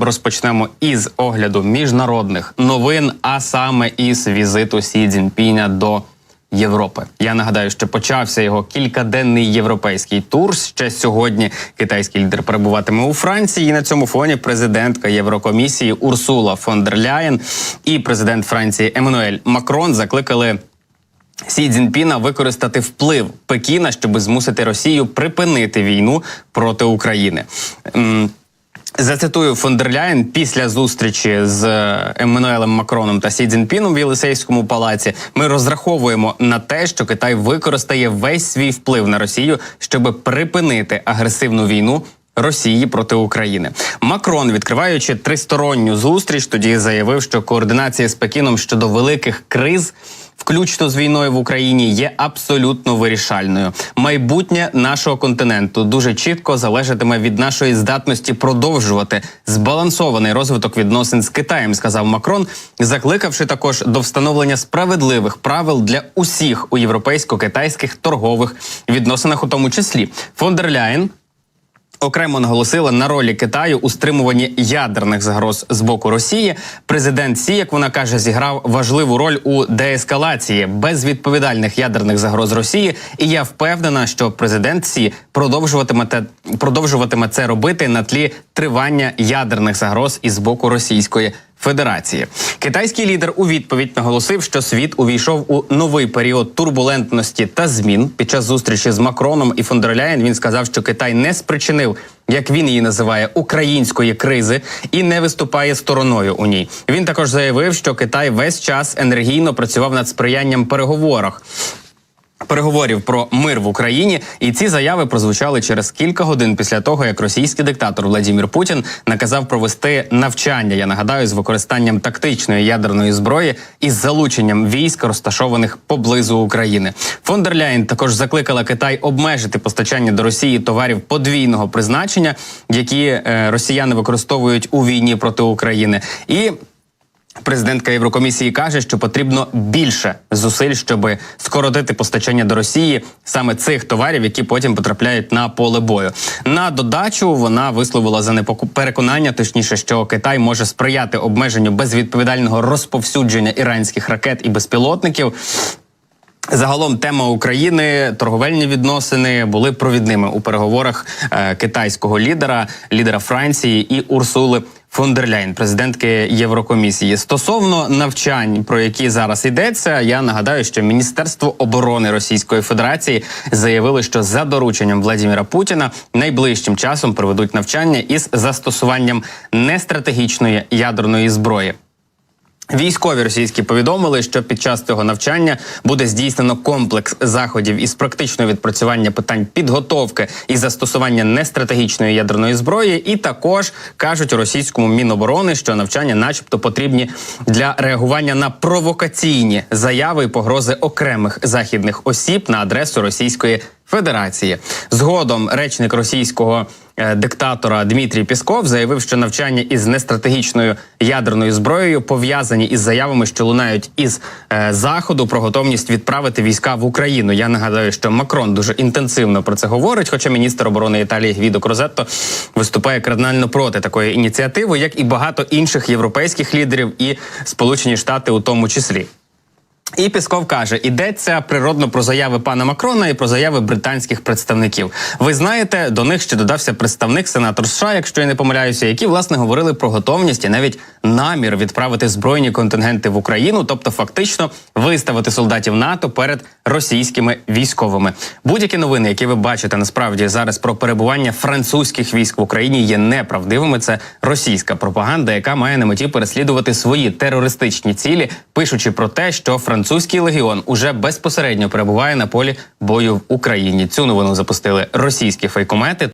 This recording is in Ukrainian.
розпочнемо із огляду міжнародних новин, а саме із візиту Сі Цзіньпіня до Європи. Я нагадаю, що почався його кількаденний європейський тур. Ще сьогодні китайський лідер перебуватиме у Франції. І на цьому фоні президентка Єврокомісії Урсула фон дер Ляєн і президент Франції Еммануель Макрон закликали. Сі Цзіньпіна використати вплив Пекіна, щоб змусити Росію припинити війну проти України. Зацитую фон дер Ляєн після зустрічі з е, Еммануелем Макроном та Сі Цзіньпіном в Єлисейському палаці. Ми розраховуємо на те, що Китай використає весь свій вплив на Росію, щоб припинити агресивну війну. Росії проти України Макрон, відкриваючи тристоронню зустріч, тоді заявив, що координація з Пекіном щодо великих криз, включно з війною в Україні, є абсолютно вирішальною. Майбутнє нашого континенту дуже чітко залежатиме від нашої здатності продовжувати збалансований розвиток відносин з Китаєм, сказав Макрон, закликавши також до встановлення справедливих правил для усіх у європейсько-китайських торгових відносинах, у тому числі фон дер Ляєн Окремо наголосила на ролі Китаю у стримуванні ядерних загроз з боку Росії. Президент Сі, як вона каже, зіграв важливу роль у деескалації безвідповідальних ядерних загроз Росії. І я впевнена, що президент Сі продовжуватиме те, продовжуватиме це робити на тлі тривання ядерних загроз із боку Російської. Федерації китайський лідер у відповідь наголосив, що світ увійшов у новий період турбулентності та змін. Під час зустрічі з Макроном і фон дер Ляєн він сказав, що Китай не спричинив, як він її називає, української кризи і не виступає стороною у ній. Він також заявив, що Китай весь час енергійно працював над сприянням переговорах переговорів про мир в Україні, і ці заяви прозвучали через кілька годин після того, як російський диктатор Владимир Путін наказав провести навчання. Я нагадаю, з використанням тактичної ядерної зброї із залученням військ, розташованих поблизу України. Фон дер Ляєн також закликала Китай обмежити постачання до Росії товарів подвійного призначення, які е, росіяни використовують у війні проти України, і Президентка Єврокомісії каже, що потрібно більше зусиль, щоб скоротити постачання до Росії саме цих товарів, які потім потрапляють на поле бою. На додачу вона висловила за переконання, точніше, що Китай може сприяти обмеженню безвідповідального розповсюдження іранських ракет і безпілотників. Загалом тема України, торговельні відносини були провідними у переговорах е, китайського лідера, лідера Франції і Урсули фон президентки Єврокомісії. Стосовно навчань, про які зараз йдеться, я нагадаю, що Міністерство оборони Російської Федерації заявили, що за дорученням Владимира Путіна найближчим часом проведуть навчання із застосуванням нестратегічної ядерної зброї. Військові російські повідомили, що під час цього навчання буде здійснено комплекс заходів із практичного відпрацювання питань підготовки і застосування нестратегічної ядерної зброї. І також кажуть російському міноборони, що навчання, начебто, потрібні для реагування на провокаційні заяви і погрози окремих західних осіб на адресу Російської Федерації. Згодом речник російського диктатора Дмитрій Пісков заявив, що навчання із нестратегічною ядерною зброєю пов'язані із заявами, що лунають із е, заходу про готовність відправити війська в Україну. Я нагадаю, що Макрон дуже інтенсивно про це говорить. Хоча міністр оборони Італії Гвідо Крозетто виступає кардинально проти такої ініціативи, як і багато інших європейських лідерів, і Сполучені Штати у тому числі. І Пісков каже: ідеться природно про заяви пана Макрона і про заяви британських представників. Ви знаєте, до них ще додався представник сенатор США, якщо я не помиляюся, які власне говорили про готовність і навіть намір відправити збройні контингенти в Україну, тобто фактично виставити солдатів НАТО перед російськими військовими. Будь-які новини, які ви бачите насправді зараз про перебування французьких військ в Україні, є неправдивими. Це російська пропаганда, яка має на меті переслідувати свої терористичні цілі, пишучи про те, що французький легіон уже безпосередньо перебуває на полі бою в Україні. Цю новину запустили російські фейкомети.